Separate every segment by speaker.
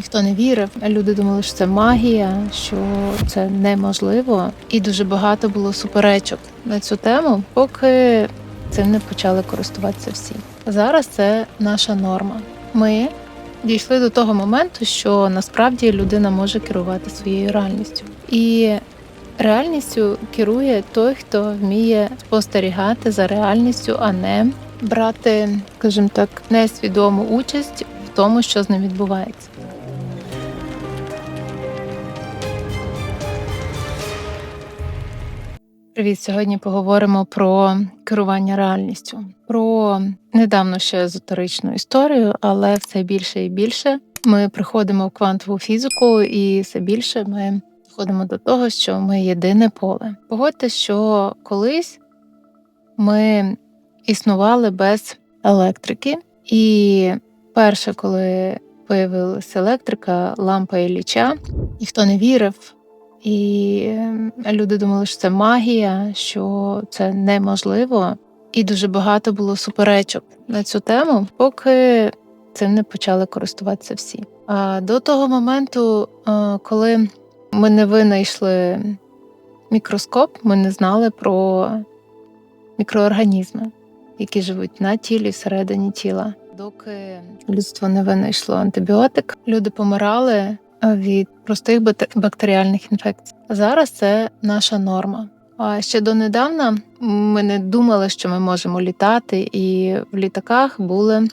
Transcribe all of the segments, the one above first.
Speaker 1: Ніхто не вірив. Люди думали, що це магія, що це неможливо, і дуже багато було суперечок на цю тему, поки цим не почали користуватися всі. Зараз це наша норма. Ми дійшли до того моменту, що насправді людина може керувати своєю реальністю. І реальністю керує той, хто вміє спостерігати за реальністю, а не брати, скажімо так, несвідому участь в тому, що з ним відбувається. Привіт! Сьогодні поговоримо про керування реальністю, про недавно ще езотеричну історію, але все більше і більше ми приходимо в квантову фізику, і все більше ми доходимо до того, що ми єдине поле. Погодьте, що колись ми існували без електрики, і перше, коли появилася електрика, лампа і ліча, ніхто не вірив. І ем, люди думали, що це магія, що це неможливо, і дуже багато було суперечок на цю тему, поки цим не почали користуватися всі. А до того моменту, е, коли ми не винайшли мікроскоп, ми не знали про мікроорганізми, які живуть на тілі, всередині тіла. Доки людство не винайшло антибіотик, люди помирали від простих бак- бактеріальних інфекцій. Зараз це наша норма. А ще донедавна ми не думали, що ми можемо літати, і в літаках були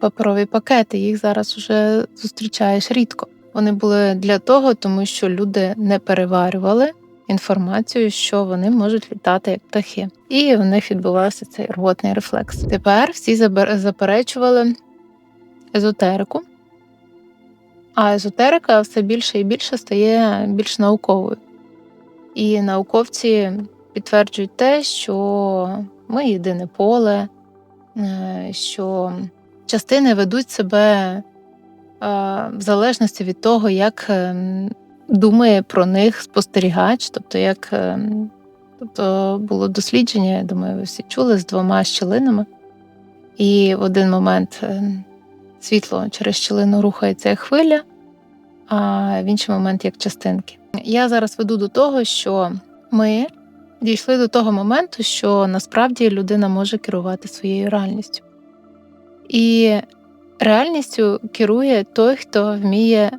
Speaker 1: паперові пакети. Їх зараз вже зустрічаєш рідко. Вони були для того, тому що люди не переварювали інформацію, що вони можуть літати як птахи, і в них відбувався цей рвотний рефлекс. Тепер всі заперечували езотерику. А езотерика все більше і більше стає більш науковою. І науковці підтверджують те, що ми єдине поле, е, що частини ведуть себе е, в залежності від того, як ем, думає про них спостерігач, тобто як тобто було дослідження, я думаю, ви всі чули з двома щілинами. І в один момент світло через щілину рухається як хвиля, а в інший момент як частинки. Я зараз веду до того, що ми дійшли до того моменту, що насправді людина може керувати своєю реальністю. І реальністю керує той, хто вміє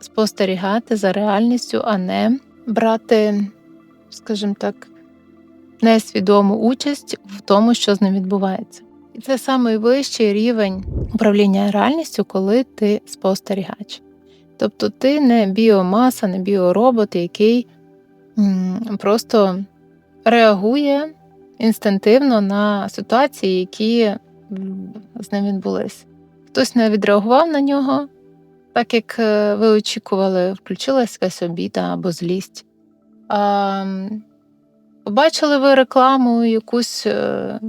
Speaker 1: спостерігати за реальністю, а не брати, скажімо так, несвідому участь в тому, що з ним відбувається. І це найвищий рівень управління реальністю, коли ти спостерігач. Тобто ти не біомаса, не біоробот, який просто реагує інстинктивно на ситуації, які з ним відбулись. Хтось не відреагував на нього, так як е, ви очікували, включилась якась обіда або злість. А, побачили ви рекламу якусь е,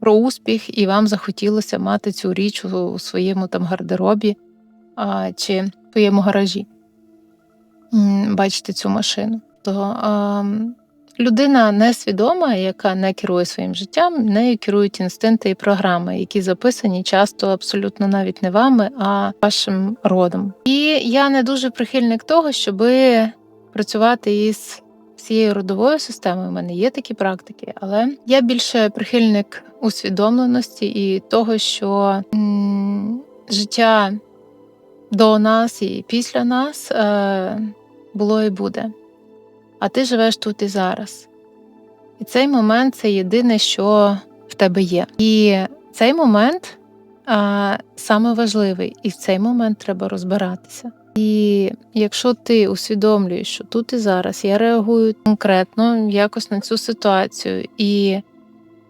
Speaker 1: про успіх, і вам захотілося мати цю річ у, своєму там гардеробі чи в своєму гаражі. М, Бачите цю машину. То людина несвідома, яка не керує своїм життям, нею керують інстинкти і програми, які записані часто абсолютно навіть не вами, а вашим родом. І я не дуже прихильник того, щоб працювати із всією родовою системою. У мене є такі практики, але я більше прихильник усвідомленості і того, що життя до нас і після нас е, було і буде. А ти живеш тут і зараз. І цей момент це єдине, що в тебе є. І цей момент а, саме важливий, і в цей момент треба розбиратися. І якщо ти усвідомлюєш, що тут і зараз я реагую конкретно якось на цю ситуацію, і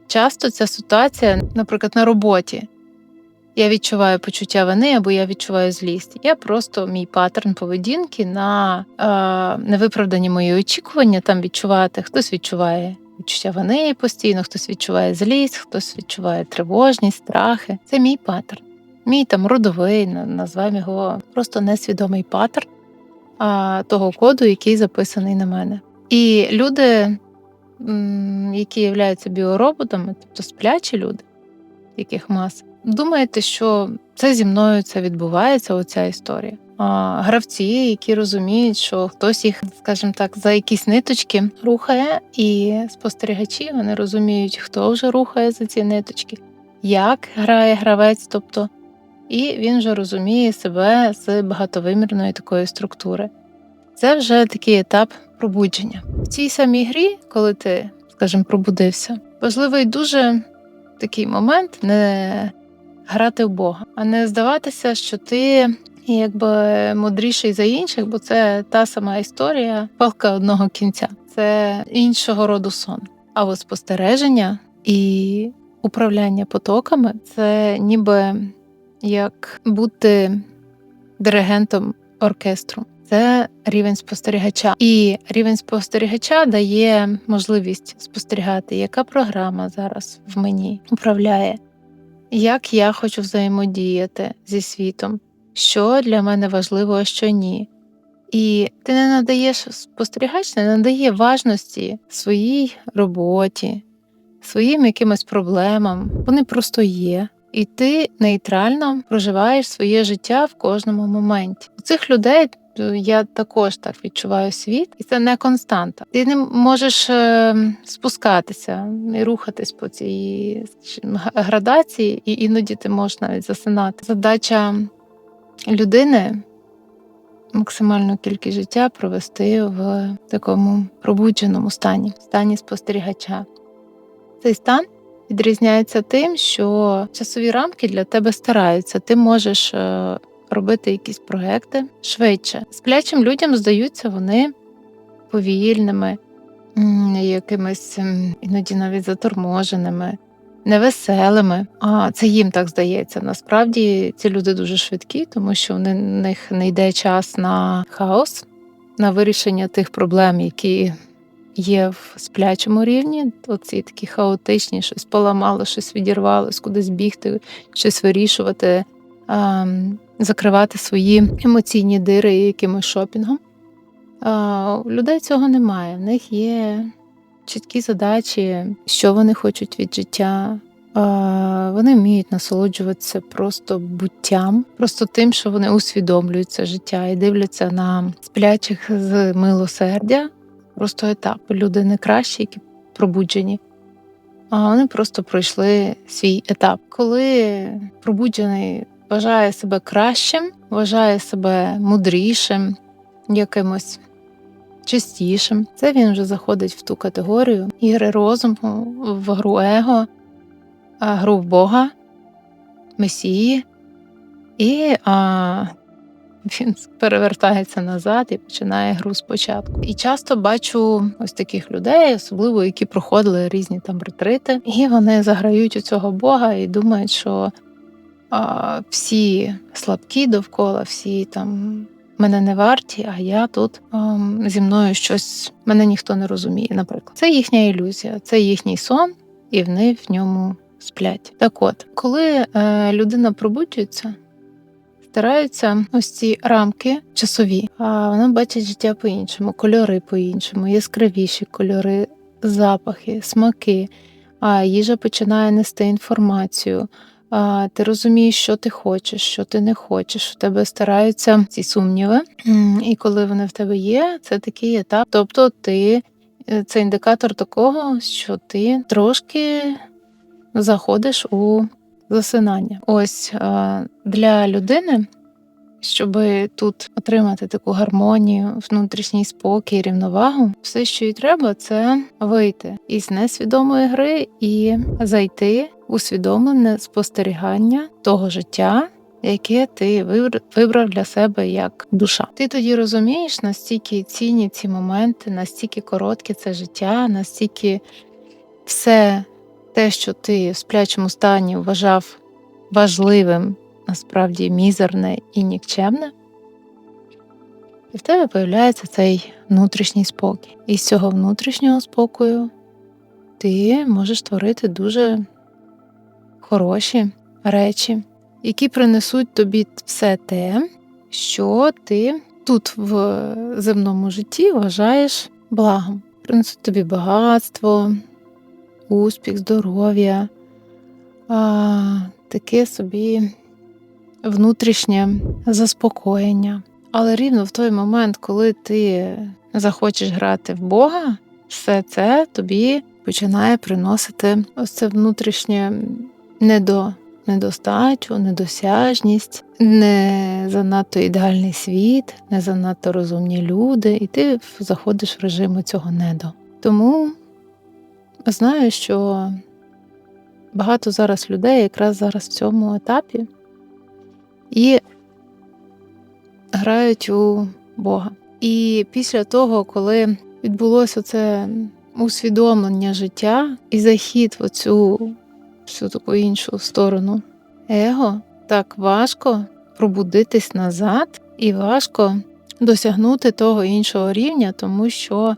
Speaker 1: часто ця ситуація, наприклад, на роботі, я відчуваю почуття вини або я відчуваю злість. Я просто мій паттерн поведінки на е, невиправдані мої очікування там відчувати. Хтось відчуває відчуття вини постійно, хтось відчуває злість, хтось відчуває тривожність, страхи. Це мій паттерн. Мій там родовий, на- назвемо його просто несвідомий паттерн а, того коду, який записаний на мене. І люди, які являються біороботами, тобто сплячі люди, яких маса, думаєте, що це зі мною це відбувається, оця історія. а, гравці, які розуміють, що хтось їх, скажімо так, за якісь ниточки рухає, і спостерігачі вони розуміють, хто вже рухає за ці ниточки, як грає гравець, тобто, і він вже розуміє себе з багатовимірної такої структури. Це вже такий етап пробудження. В цій самій грі, коли ти, скажімо, пробудився, важливий дуже такий момент не грати в Бога, а не здаватися, що ти якби мудріший за інших, бо це та сама історія, палка одного кінця. Це іншого роду сон. А от спостереження і управляння потоками це ніби як бути диригентом оркестру. Це рівень спостерігача, і рівень спостерігача дає можливість спостерігати, яка програма зараз в мені управляє, як я хочу взаємодіяти зі світом, що для мене важливо, а що ні. І ти не надаєш спостерігач, не надає важності своїй роботі, своїм якимось проблемам. Вони просто є. І ти нейтрально проживаєш своє життя в кожному моменті. У цих людей я також так відчуваю світ, і це не константа. Ти не можеш е, спускатися і рухатись по цій градації, і іноді ти можеш навіть засинати. Задача людини максимальну кількість життя провести в такому пробудженому стані, стані спостерігача. Цей стан відрізняється тим, що часові рамки для тебе стараються. Ти можеш е, робити якісь проекти швидше. Сплячим людям здаються вони повільними, якимись іноді навіть заторможеними, невеселими. А це їм так здається. Насправді ці люди дуже швидкі, тому що в них не йде час на хаос, на вирішення тих проблем, які. Є в сплячому рівні, оці такі хаотичні, щось поламало, щось відірвалось, кудись бігти, щось вирішувати закривати свої емоційні дири якимось шопінгом. У людей цього немає. В них є чіткі задачі, що вони хочуть від життя. Вони вміють насолоджуватися просто буттям, просто тим, що вони усвідомлюють це життя і дивляться на сплячих з милосердя. Просто етап. Люди не кращі, які пробуджені, а вони просто пройшли свій етап. Коли пробуджений вважає себе кращим, вважає себе мудрішим, якимось чистішим. Це він вже заходить в ту категорію ігри розуму, в гру его, гру в Бога, Месії, і а, він перевертається назад і починає гру спочатку. І часто бачу ось таких людей, особливо які проходили різні там ретрити, і вони заграють у цього Бога і думають, що а, всі слабкі довкола, всі там мене не варті, а я тут а, зі мною щось мене ніхто не розуміє. Наприклад, це їхня ілюзія, це їхній сон, і вони в ньому сплять. Так от, коли е, людина пробуджується. Стараються ось ці рамки часові, а вона бачить життя по-іншому, кольори по-іншому, яскравіші кольори, запахи, смаки. А їжа починає нести інформацію ти розумієш, що ти хочеш, що ти не хочеш. У тебе стараються ці сумніви, і коли вони в тебе є, це такий етап. Тобто, ти е, це індикатор такого, що ти трошки заходиш у засинання. Ось для людини. Щоб тут отримати таку гармонію, внутрішній спокій, рівновагу, все, що їй треба, це вийти із несвідомої гри і зайти усвідомлене спостерігання того життя, яке ти вибрав для себе як душа. Ти тоді розумієш, настільки цінні ці моменти, настільки коротке це життя, настільки все те, що ти в сплячому стані вважав важливим, насправді мізерне і нікчемне. І в тебе з'являється цей внутрішній спокій. І з цього внутрішнього спокою ти можеш творити дуже хороші речі, які принесуть тобі все те, що ти тут в земному житті вважаєш благом. Принесуть тобі багатство, успіх, здоров'я, таке собі внутрішнє заспокоєння. Але рівно в той момент, коли ти захочеш грати в Бога, все це тобі починає приносити ось це внутрішнє недо, недостачу, недосяжність, не занадто ідеальний світ, не занадто розумні люди, і ти заходиш в режим цього недо. Тому знаю, що багато зараз людей якраз зараз в цьому етапі і грають у Бога. І після того, коли відбулося це усвідомлення життя і захід в оцю всю таку іншу сторону его, так важко пробудитись назад і важко досягнути того іншого рівня, тому що е,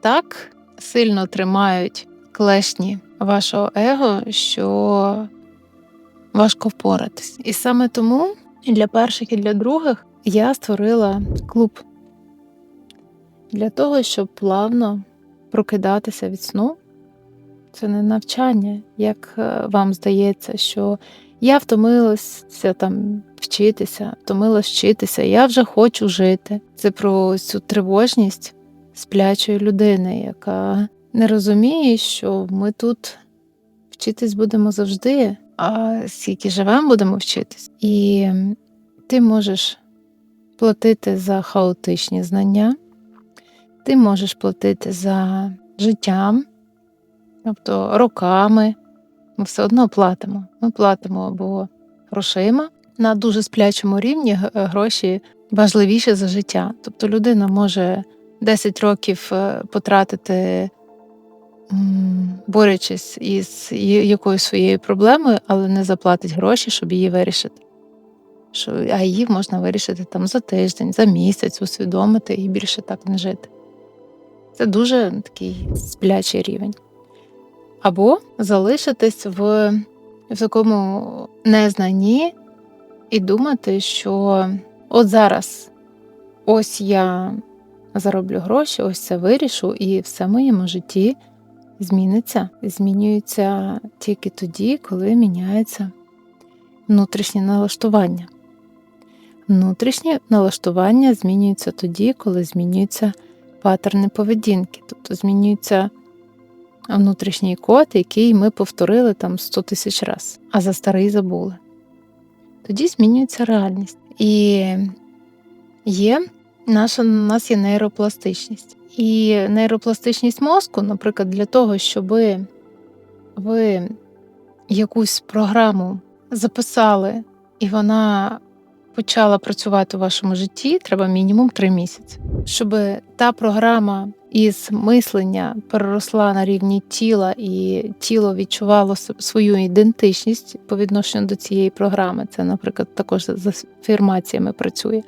Speaker 1: так сильно тримають клешні вашого его, що важко впоратись. І саме тому для перших, і для других я створила клуб для того, щоб плавно прокидатися від сну. Це не навчання, як е, вам здається, що я втомилася там вчитися, втомилась вчитися, я вже хочу жити. Це про цю тривожність сплячої людини, яка не розуміє, що ми тут вчитись будемо завжди, а скільки живемо, будемо вчитись. І ти можеш платити за хаотичні знання, ти можеш платити за життям, тобто роками. Ми все одно платимо. Ми платимо або грошима на дуже сплячому рівні гроші важливіші за життя. Тобто людина може 10 років е, потратити, борючись із якоюсь своєю проблемою, але не заплатить гроші, щоб її вирішити. А її можна вирішити там за тиждень, за місяць, усвідомити і більше так не жити. Це дуже такий сплячий рівень. Або залишитись в, в такому незнанні і думати, що от зараз ось я зароблю гроші, ось це вирішу, і все в моєму житті зміниться. Змінюється тільки тоді, коли міняється внутрішнє налаштування. Внутрішнє налаштування змінюється тоді, коли змінюються паттерни поведінки, тобто змінюється внутрішній код, який ми повторили там 100 тисяч разів, а за старий забули. Тоді змінюється реальність. І є наша, у нас є нейропластичність. І нейропластичність мозку, наприклад, для того, щоб ви якусь програму записали, і вона почала працювати у вашому житті, треба мінімум три місяці, щоб та програма із мислення переросла на рівні тіла, і тіло відчувало свою ідентичність по відношенню до цієї програми. Це, наприклад, також з афірмаціями працює.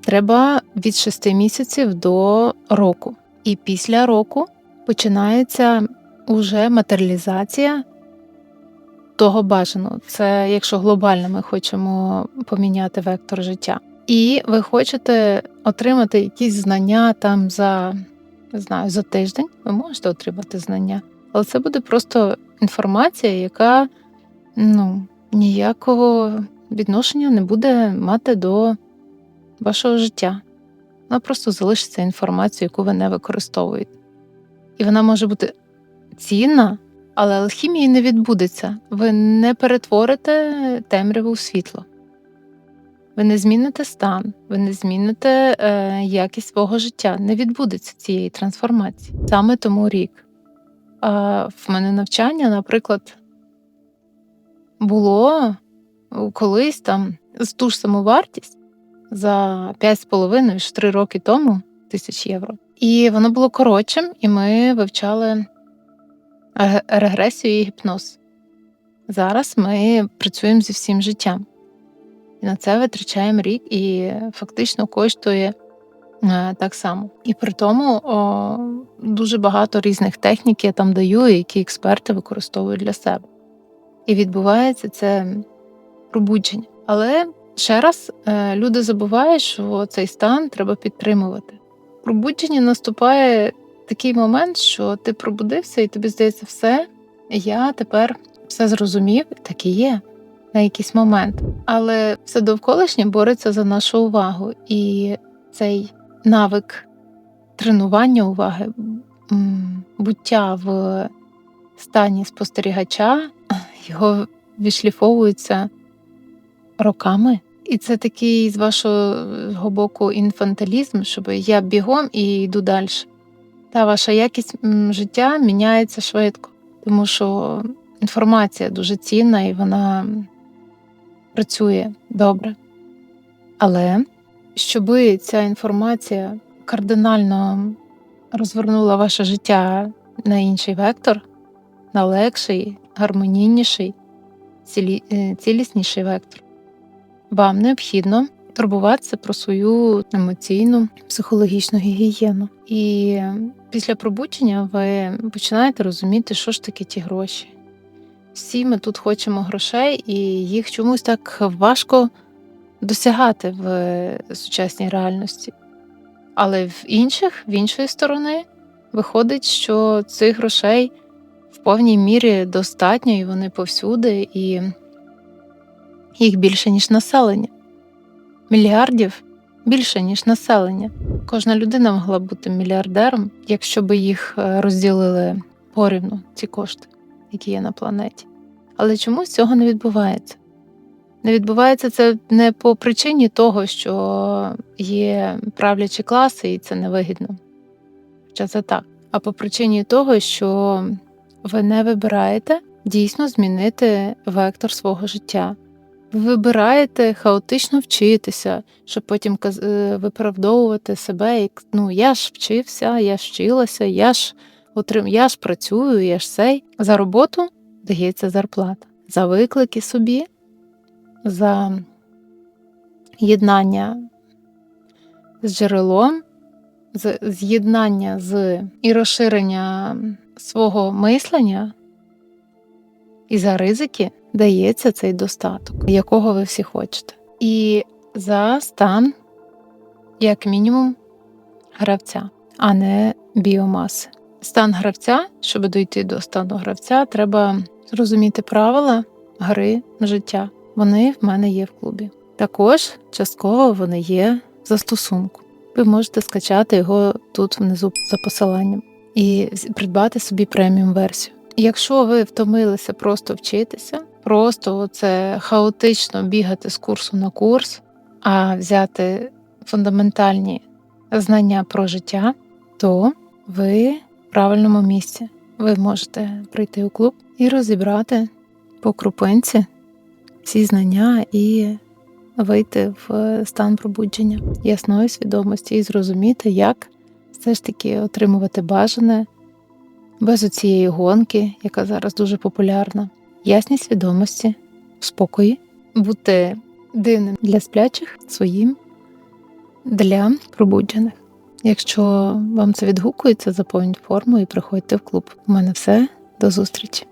Speaker 1: Треба від шести місяців до року. І після року починається уже матеріалізація того бажаного. Це якщо глобально ми хочемо поміняти вектор життя. І ви хочете отримати якісь знання там за не знаю, за тиждень, ви можете отримати знання, але це буде просто інформація, яка ну, ніякого відношення не буде мати до вашого життя. Вона просто залишиться інформацією, яку ви не використовуєте. І вона може бути цінна, але алхімії не відбудеться. Ви не перетворите темряву в світло. Ви не зміните стан, ви не зміните е, якість свого життя. Не відбудеться цієї трансформації. Саме тому рік. А в мене навчання, наприклад, було колись там з ту ж саму вартість за 5,5 3 роки тому тисяч євро. І воно було коротшим, і ми вивчали регресію і гіпноз. Зараз ми працюємо зі всім життям. І на це витрачаємо рік і фактично коштує е, так само. І при тому о, дуже багато різних технік я там даю, які експерти використовують для себе. І відбувається це пробудження. Але ще раз е, люди забувають, що цей стан треба підтримувати. Пробудження наступає такий момент, що ти пробудився, і тобі здається, все, я тепер все зрозумів, так і є. на якийсь момент. Але все довколишнє бореться за нашу увагу, і цей навик тренування уваги, буття в стані спостерігача, його відшліфовується роками. І це такий з вашого боку інфантилізм, щоб я бігом і йду далі. Та ваша якість життя міняється швидко, тому що інформація дуже цінна і вона працює добре. Але щоб ця інформація кардинально розвернула ваше життя на інший вектор, на легший, гармонійніший, цілі, е, цілісніший вектор, вам необхідно турбуватися про свою емоційну, психологічну гігієну. І після пробудження ви починаєте розуміти, що ж таке ті гроші. Всі ми тут хочемо грошей, і їх чомусь так важко досягати в сучасній реальності. Але в інших, в іншої сторони, виходить, що цих грошей в повній мірі достатньо, і вони повсюди, і їх більше, ніж населення. Мільярдів більше, ніж населення. Кожна людина могла бути мільярдером, якщо б їх е, розділили порівну, ці кошти, які є на планеті. Але чомусь цього не відбувається. Не відбувається це не по причині того, що є правлячі класи, і це невигідно. Хоча це так. А по причині того, що ви не вибираєте дійсно змінити вектор свого життя. Ви вибираєте хаотично вчитися, щоб потім е, виправдовувати себе, як ну я ж вчився, я ж вчилася, я ж отрим, я ж працюю, я ж сей. За роботу дається зарплата, за виклики собі, за єднання з джерелом, з'єднання з і розширення свого мислення, і за ризики дається цей достаток, якого ви всі хочете. І за стан, як мінімум, гравця, а не біомаси. Стан гравця, щоб дойти до стану гравця, треба зрозуміти правила гри життя. Вони в мене є в клубі. Також частково вони є в застосунку. Ви можете скачати його тут внизу за посиланням і придбати собі преміум версію. Якщо ви втомилися просто вчитися, просто це хаотично бігати з курсу на курс, а взяти фундаментальні знання про життя, то ви в правильному місці. Ви можете прийти у клуб і розібрати по крупинці ці знання і вийти в стан пробудження ясної свідомості і зрозуміти, як все ж таки отримувати бажане без оцієї гонки, яка зараз дуже популярна, ясність свідомості, спокої, бути дивним для сплячих, своїм для пробуджених. Якщо вам це відгукується, заповніть форму і приходьте в клуб. У мене все. До зустрічі!